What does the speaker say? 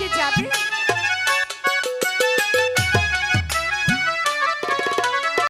কে যাবে?